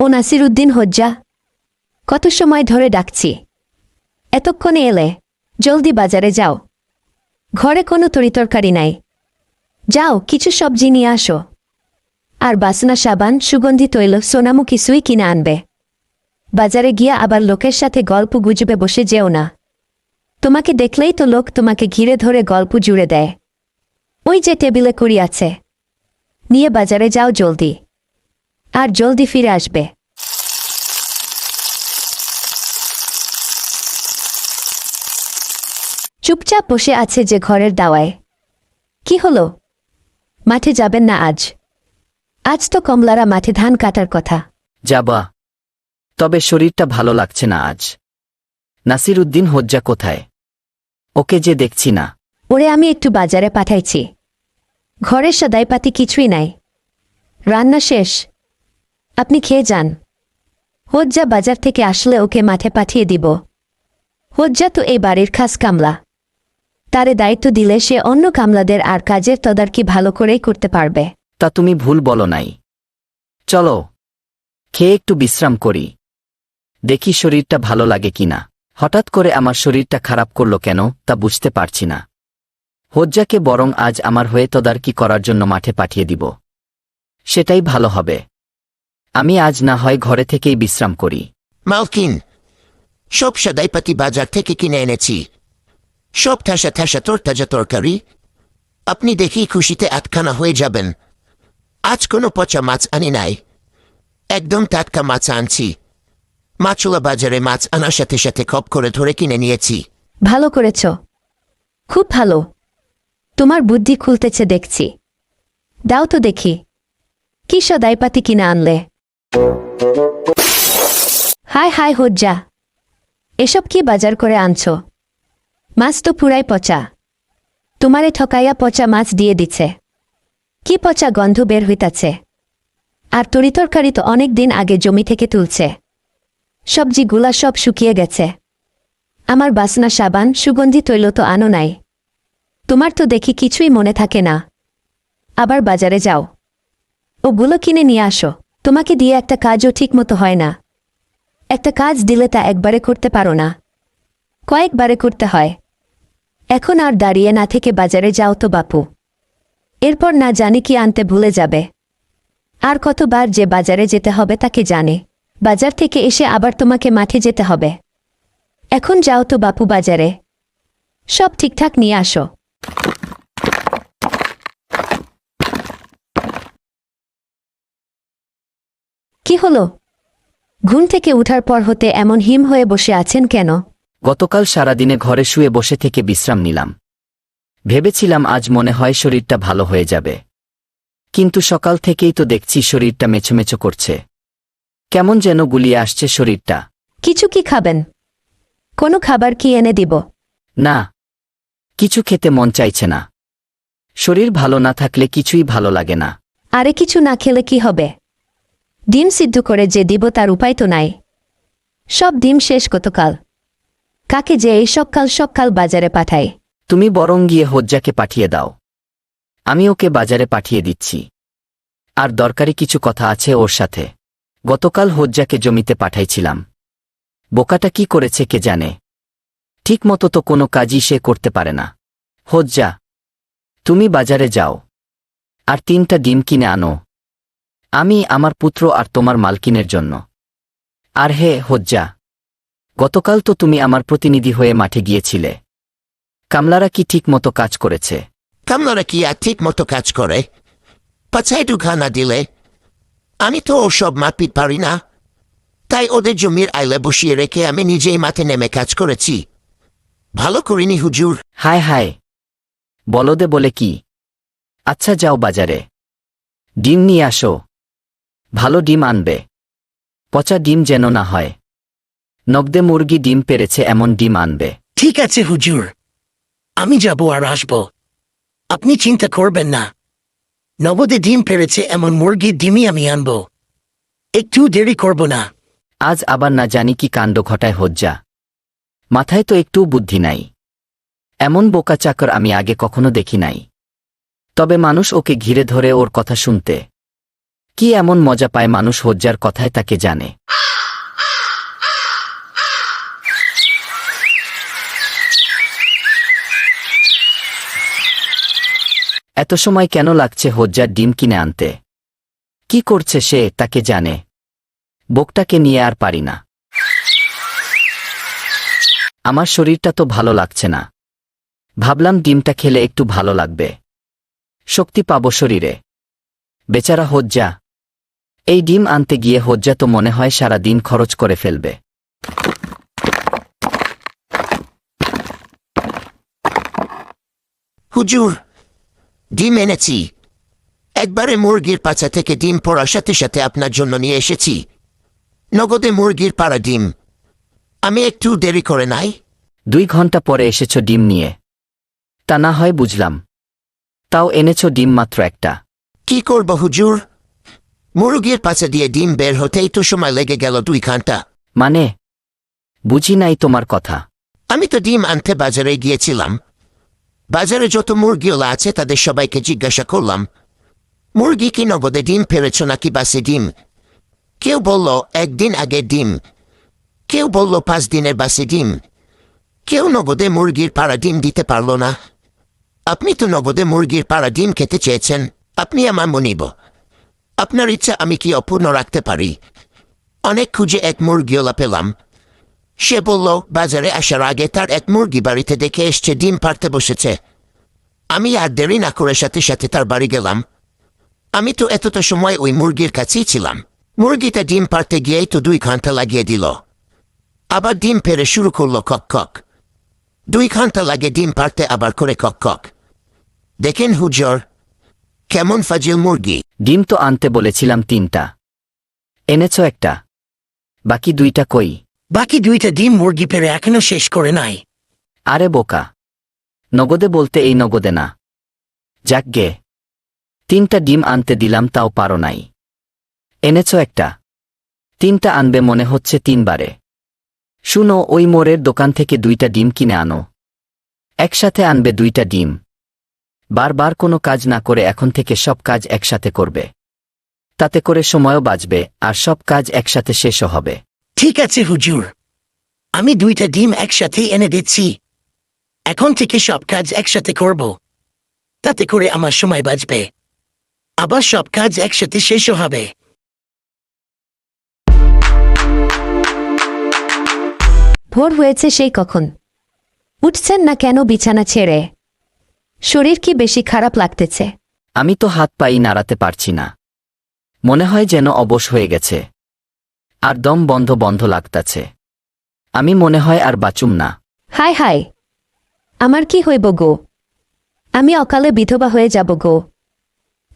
ও নাসির উদ্দিন হজ্জা, কত সময় ধরে ডাকছি। এতক্ষণে এলে, জলদি বাজারে যাও। ঘরে কোনো তরিতরকারি নাই। যাও, কিছু সবজি নিয়ে আসো। আর বাসনা, সাবান, সুগন্ধি, তৈল সোনামু কিছুই কিনে আনবে। বাজারে গিয়া আবার লোকের সাথে গল্প গুজবে বসে যেও না। তোমাকে দেখলেই তো লোক তোমাকে ঘিরে ধরে গল্প জুড়ে দেয়। ওই যে টেবিলে করি আছে। নিয়ে বাজারে যাও জলদি। আর জলদি ফিরে আসবে। চুপচাপ বসে আছে যে ঘরের দাওয়ায়। কি হলো? মাঠে যাবেন না আজ? আজ তো কমলারা মাঠে ধান কাটার কথা। যাবা। তবে শরীরটা ভালো লাগছে না আজ। নাসির উদ্দিন হজ্জা কোথায়? ওকে যে দেখছি না। ওরে আমি একটু বাজারে পাঠাইছি। ঘরের সদাইপাতি কিছুই নাই। রান্না শেষ। আপনি খেয়ে যান। হজ্জা বাজার থেকে আসলে ওকে মাঠে পাঠিয়ে দিব। হজ্জা তো এই বাড়ির খাস কামলা। তারে দায়িত্ব দিলে সে অন্য কামলাদের আর কাজের তদারকি ভালো করেই করতে পারবে। তা তুমি ভুল বলো নাই। চলো খেয়ে একটু বিশ্রাম করি। দেখি শরীরটা ভালো লাগে কিনা। হঠাৎ করে আমার শরীরটা খারাপ করল কেন তা বুঝতে পারছি না। হজ্জাকে বরং আজ আমার হয়ে তদারকি করার জন্য মাঠে পাঠিয়ে দিব। সেটাই ভালো হবে। আমি আজ না হয় ঘরে থেকেই বিশ্রাম করি। মালকিন সব সদাইপাতি বাজার থেকে কিনে এনেছি। সব ঠাসা ঠাসা তরতাজা তরকারি। আপনি দেখি খুশিতে আটখানা হয়ে যাবেন। আজ কোনো পচা মাছ আনি নাই। একদম টাটকা মাছ আনছি। মাছুলা বাজারে মাছ আনার সাথে সাথে খপ করে ধরে কিনে নিয়েছি। ভালো করেছ। খুব ভালো। তোমার বুদ্ধি খুলতেছে দেখছি। দাও তো দেখি। কি সদাইপাতি কিনা আনলে? হায় হায় হজ্জা। এসব কি বাজার করে আনছো? মাছ তো পুরাই পচা। তোমারে ঠকাইয়া পচা মাছ দিয়ে দিচ্ছে কি পচা গন্ধ বের হইতাছে আর তরিতরকারি তো অনেক দিন আগে জমি থেকে তুলছে। সবজিগুলা সব শুকিয়ে গেছে। আমার বাসনা সাবান, সুগন্ধি তৈল তো আনো নাই। তোমার তো দেখি কিছুই মনে থাকে না। আবার বাজারে যাও। ওগুলো কিনে নিয়ে আসো তোমাকে দিয়ে একটা কাজও ঠিকমতো হয় না। একটা কাজ দিলে তা একবারে করতে পারো না। কয়েকবারে করতে হয়। এখন আর দাঁড়িয়ে না থেকে বাজারে যাও তো বাপু। এরপর না জানি কি আনতে ভুলে যাবে। আর কতবার যে বাজারে যেতে হবে তাকে জানে। বাজার থেকে এসে আবার তোমাকে মাঠে যেতে হবে। এখন যাও তো বাপু বাজারে। সব ঠিকঠাক নিয়ে আসো। কি হলো? ঘুম থেকে উঠার পর হতে এমন হিম হয়ে বসে আছেন কেন? গতকাল সারাদিনে ঘরে শুয়ে বসে থেকে বিশ্রাম নিলাম। ভেবেছিলাম আজ মনে হয় শরীরটা ভালো হয়ে যাবে। কিন্তু সকাল থেকেই তো দেখছি শরীরটা মেছোমেছো করছে। কেমন যেন গুলিয়ে আসছে শরীরটা। কিছু কি খাবেন? কোনো খাবার কি এনে দিব? না। কিছু খেতে মন চাইছে না। শরীর ভালো না থাকলে কিছুই ভালো লাগে না। আরে কিছু না খেলে কি হবে? ডিম সিদ্ধ করে যে দিব তার উপায় তো নাই। সব ডিম শেষ গতকাল। কাকে যে এই সকাল সকাল বাজারে পাঠায়? তুমি বরং গিয়ে হজ্জাকে পাঠিয়ে দাও। আমি ওকে বাজারে পাঠিয়ে দিচ্ছি। আর দরকারি কিছু কথা আছে ওর সাথে। গতকাল হজ্জাকে জমিতে পাঠাইছিলাম। বোকাটা কি করেছে কে জানে? ঠিক মতো তো কোনো কাজই সে করতে পারে না। হজ্জা, তুমি বাজারে যাও। আর তিনটা ডিম কিনে আনো। আমি আমার পুত্র আর তোমার মালকিনের জন্য। আর হে হজ্জা গতকাল তো তুমি আমার প্রতিনিধি হয়ে মাঠে গিয়েছিলে। কামলারা কি ঠিক মতো কাজ করেছে? কামলারা কি আর ঠিক মতো কাজ করে? পাছায় দুখানা দিলে। আমি তো ওসব মাপিত পারি না। তাই ওদের জমির আইলে বসিয়ে রেখে আমি নিজেই মাঠে নেমে কাজ করেছি। ভালো করিনি হুজুর। হায় হায়। বলদে বলে কি? আচ্ছা যাও বাজারে। ডিম নিয়ে আসো। ভালো ডিম আনবে। পচা ডিম যেন না হয়। নগদে মুরগি ডিম পেরেছে এমন ডিম আনবে। ঠিক আছে হুজুর আমি যাব আর আসব। আপনি চিন্তা করবেন না। নবদে ডিম পেরেছে এমন মুরগির ডিমই আমি আনব। একটু দেরি করব না। আজ আবার না জানি কি কাণ্ড ঘটায় হজ্জা। মাথায় তো একটু বুদ্ধি নাই। এমন বোকা চাকর আমি আগে কখনো দেখি নাই। তবে মানুষ ওকে ঘিরে ধরে ওর কথা শুনতে। কি এমন মজা পায় মানুষ হজ্জার কথায় তাকে জানে। এত সময় কেন লাগছে হজ্জার ডিম কিনে আনতে? কি করছে সে তাকে জানে। বোকটাকে নিয়ে আর পারি না। আমার শরীরটা তো ভালো লাগছে না। ভাবলাম ডিমটা খেলে একটু ভালো লাগবে। শক্তি পাব শরীরে। বেচারা হজ্জা। এই ডিম আনতে গিয়ে হজ্জা তো মনে হয় সারা দিন খরচ করে ফেলবে। হুজুর ডিম এনেছি একবারে মুরগির পাছা থেকে ডিম পড়ার সাথে সাথে আপনার জন্য নিয়ে এসেছি নগদে মুরগির পাড়া ডিম আমি একটু দেরি করে নাই দুই ঘণ্টা পরে এসেছ ডিম নিয়ে তা না হয় বুঝলাম তাও এনেছ ডিম মাত্র একটা কি করব হুজুর মুরগির পাছা দিয়ে ডিম বের হতেই তো সময় লেগে গেল দুই ঘণ্টা মানে বুঝি নাই তোমার কথা আমি তো ডিম আনতে বাজারে গিয়েছিলাম বাজারে যত মুরগিওলা আছে, তাদের সবাইকে জিজ্ঞাসা করলাম, মুরগি কি নগদে ডিম ফেরেছ নাকি বাসে ডিম? কেউ বলল, একদিন আগে ডিম। কেউ বলল, পাঁচ দিনের বাসে ডিম। কেউ নগদে মুরগির পাড়া ডিম দিতে পারল না। আপনি তো নগদে মুরগির পাড়া ডিম খেতে চেয়েছেন। আপনি আমার মনিব। আপনার ইচ্ছা আমি কি অপূর্ণ রাখতে পারি? অনেক খুঁজে এক মুরগিওলা পেলাম। সে বলল বাজারে আসার আগে তার এক মুরগি বাড়িতে দেখে এসছে ডিম পারতে বসেছে আমি আর দেরি না করে সাথে সাথে তার বাড়ি গেলাম আমি তো এতটা সময় ওই মুরগির কাছেই ছিলাম মুরগিটা ডিম পারতে গিয়েই তো দুই ঘণ্টা লাগিয়ে দিল আবার ডিম পেরে শুরু করল কক কক দুই ঘণ্টা লাগে ডিম পারতে আবার করে কক কক দেখেন হুজর কেমন ফাজিল মুরগি ডিম তো আনতে বলেছিলাম তিনটা এনেছ একটা বাকি দুইটা কই বাকি দুইটা ডিম মুরগি পেরে এখনও শেষ করে নাই। আরে বোকা। নগদে বলতে এই নগদে না। যাক গে। তিনটা ডিম আনতে দিলাম, তাও পারো নাই। এনেছ একটা। তিনটা আনবে মনে হচ্ছে তিনবারে। শুনো, ওই মোড়ের দোকান থেকে দুইটা ডিম কিনে আনো। একসাথে আনবে দুইটা ডিম। বারবার কোনো কাজ না করে এখন থেকে সব কাজ একসাথে করবে। তাতে করে সময়ও বাঁচবে, আর সব কাজ একসাথে শেষও হবে। ঠিক আছে হুজুর। আমি দুইটা ডিম একসাথে এনে দিচ্ছি। এখন থেকে সব কাজ একসাথে করব। তাতে করে আমার সময় বাঁচবে। আবার সব কাজ একসাথে শেষও হবে। ভোর হয়েছে সেই কখন। উঠছেন না কেন বিছানা ছেড়ে? শরীর কি বেশি খারাপ লাগতেছে? আমি তো হাত পাই নাড়াতে পারছি না। মনে হয় যেন অবশ হয়ে গেছে। আর দম বন্ধ বন্ধ লাগতাছে। আমি মনে হয় আর বাঁচুম না। হায় হায় আমার কি হইব গো? আমি অকালে বিধবা হয়ে যাব গো।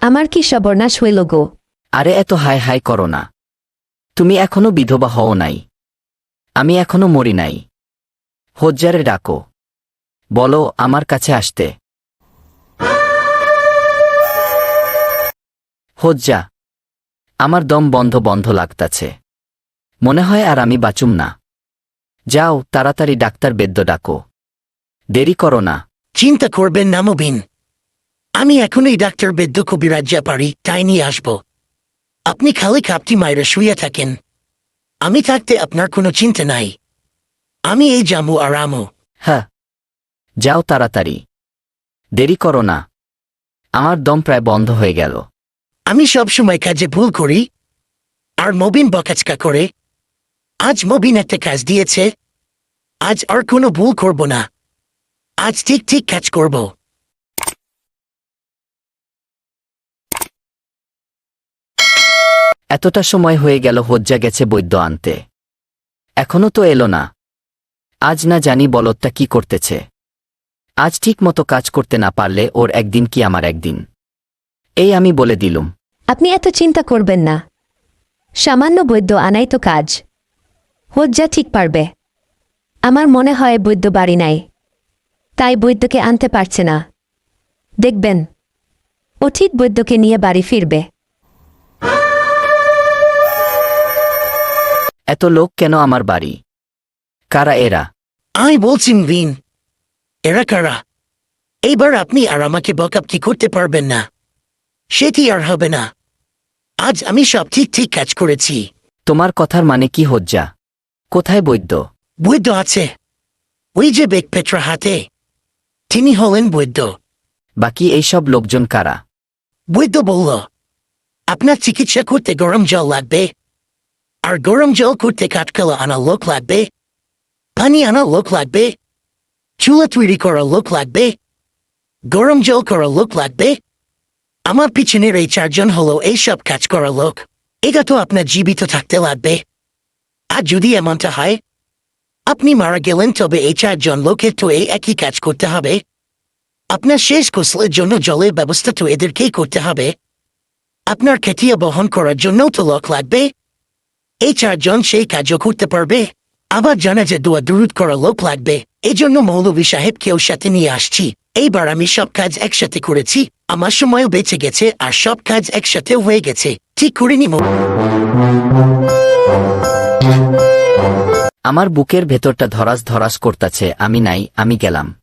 আমার কি সর্বনাশ হইল গো? আরে এত হাই হাই করো না। তুমি এখনও বিধবা হও নাই। আমি এখনও মরি নাই। হজ্জারে ডাকো। বলো আমার কাছে আসতে। হজ্জা আমার দম বন্ধ বন্ধ লাগতাছে। মনে হয় আর আমি বাঁচুম না। যাও তাড়াতাড়ি ডাক্তার বেদ্য ডাকো। দেরি করো না। চিন্তা করবেন না মুবিন। আমি এখনই ডাক্তার বেদ্য কবিরাজ্যা পারি তাই নিয়ে আসব। আপনি খালি কাপটি মায়েরা শুয়ে থাকেন। আমি থাকতে আপনার কোনো চিন্তা নাই। আমি এই জামু আরামু হ্যাঁ। যাও তাড়াতাড়ি। দেরি করো না। আমার দম প্রায় বন্ধ হয়ে গেল। আমি সবসময় কাজে ভুল করি আর মবিন বকাচকা করে আজ মবিন একটা কাজ দিয়েছে। আজ আর কোনো ভুল করব না। আজ ঠিক ঠিক কাজ করব। এতটা সময় হয়ে গেল হজ্জা গেছে বৈদ্য আনতে। এখনও তো এলো না। আজ না জানি বলদটা কি করতেছে। আজ ঠিক মতো কাজ করতে না পারলে ওর একদিন কি আমার একদিন। এই আমি বলে দিলুম। আপনি এত চিন্তা করবেন না। সামান্য বৈদ্য আনাই তো কাজ। হজ্জা ঠিক পারবে। আমার মনে হয় বৈদ্য বাড়ি নাই। তাই বৈদ্যকে আনতে পারছে না। দেখবেন ও ঠিক বৈদ্যকে নিয়ে বাড়ি ফিরবে। এত লোক কেন আমার বাড়ি? কারা এরা? আমি বলছি ভিন এরা কারা? এইবার আপনি আর আমাকে বকাপ কি করতে পারবেন না। সেটি আর হবে না? আজ আমি সব ঠিক ঠিক কাজ করেছি। তোমার কথার মানে কি হজ্জা? কোথায় বৈদ্য? বৈদ্য আছে। ওই যে বেগ পেট্রা হাতে। তিনি হলেন বৈদ্য। বাকি এইসব লোকজন কারা? বৈদ্য বলল আপনার চিকিৎসা করতে গরম জল লাগবে। আর গরম জল করতে কাঠকলা আনা লোক লাগবে। পানি আনা লোক লাগবে। চুলা তৈরি করা লোক লাগবে। গরম জল করা লোক লাগবে। আমার পিছনের এই চারজন হলো এইসব কাজ করা লোক। এটা তো আপনার জীবিত থাকতে লাগবে। আর যদি এমনটা হয়, আপনি মারা গেলেন, তবে এই চারজন লোকের তো এই একই কাজ করতে হবে। আপনার শেষ গোসলের জন্য জলের ব্যবস্থা তো এদেরকেই করতে হবে। আপনার খেটিয়া বহন করার জন্যও তো লোক লাগবে। এই চারজন সেই কাজও করতে পারবে। আবার জানা যে দোয়া দূরত করা লোক লাগবে। এই জন্য মৌলভী সাহেবকেও সাথে নিয়ে আসছি। এইবার আমি সব কাজ একসাথে করেছি। আমার সময়ও বেঁচে গেছে আর সব কাজ একসাথে হয়ে গেছে। ঠিক করে নিব আমার বুকের ভেতরটা ধরাস ধরাস করতাছে আমি নাই আমি গেলাম।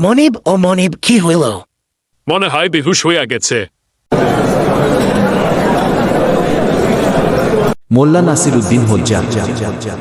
মনিব ও মনিব কি হইল? মনে হয় বেহুশ হইয়া গেছে। মোল্লা নাসির উদ্দিন হজ্জা।